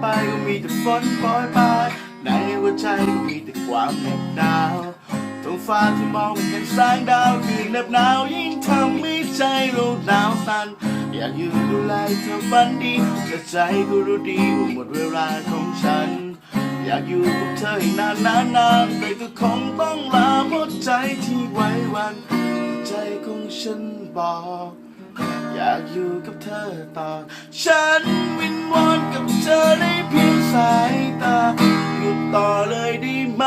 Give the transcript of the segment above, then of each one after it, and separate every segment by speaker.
Speaker 1: ไปก็มีแต่ฝนโปรยปลายในหัวใจก็มีแต่ความเหน็บหนาวท้องฟ้าที่มองไม่เห็นแสงดาวคือเหน็บหนาวยิ่งทำให้ใจเราหนาวสั่นอยากอยู่ดูแลเธอฝันดีแต่ใจก็รู้ดีว่าหมดเวลาของฉัน อยากอยู่กับเธอให้นานนานนานแต่ก็คงต้องลาเพราะใจที่ไว้วัน ใจของฉันบอก อยากอยู่กับเธอต่อ ฉันวินวอนกับเธอได้เพียงสายตาหยุดต่อเลยได้ไหม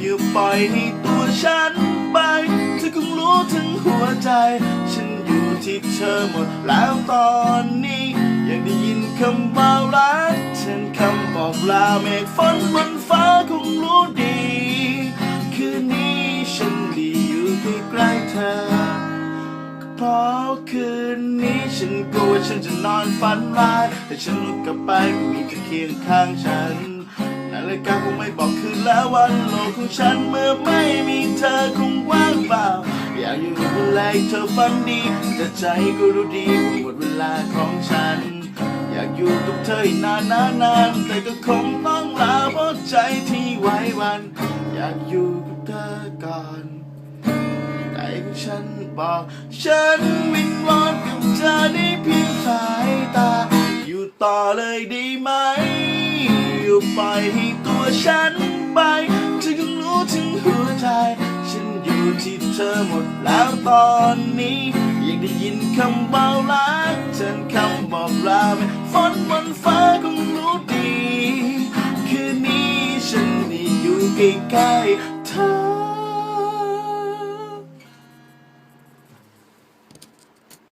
Speaker 1: อย่าปล่อยให้ตัวฉันไปเธอคงรู้ถึงหัวใจ ฉันอยู่ที่เธอหมดแล้วตอนนี้ อยากได้ยินคำว่ารักฉันคำบอกลาเมฆฝนบนฟ้าคงรู้ดี คืนนี้ฉันดีอยู่ใกล้ๆเธอ เพราะคืนนี้ฉันกลัวฉันจะนอนฝันร้ายแต่ฉันลุกกลับไปไม่มีเธอเคียงข้างฉันนาฬิกาคงไม่บอกคืนและวันโลกของฉันเมื่อไม่มีเธอคงว่างเปล่า อยากอยู่ดูแลให้เธอฝันดีแต่ใจก็รู้ดีว่าหมดเวลาของฉัน อยากอยู่กับเธอนานนานนานแต่ก็คงต้องลาเพราะใจที่ไว้วัน อยากอยู่กับเธอก่อน ฉันบอก ฉันวิงวอนกับเธอได้เพียงสายตา อยู่ต่อเลยด้ไหม อยู่ปล่อยให้ตัวฉันไปเธอคงรู้ถึงหัวใจ ฉันอยู่ที่เธอหมดแล้วตอนนี้ยากได้ยินคำเบารักฉันคำบอกลาไม่ฝนบนฟ้าคงรู้ดี คืนนี้ฉันได้อยู่ใกล้ๆ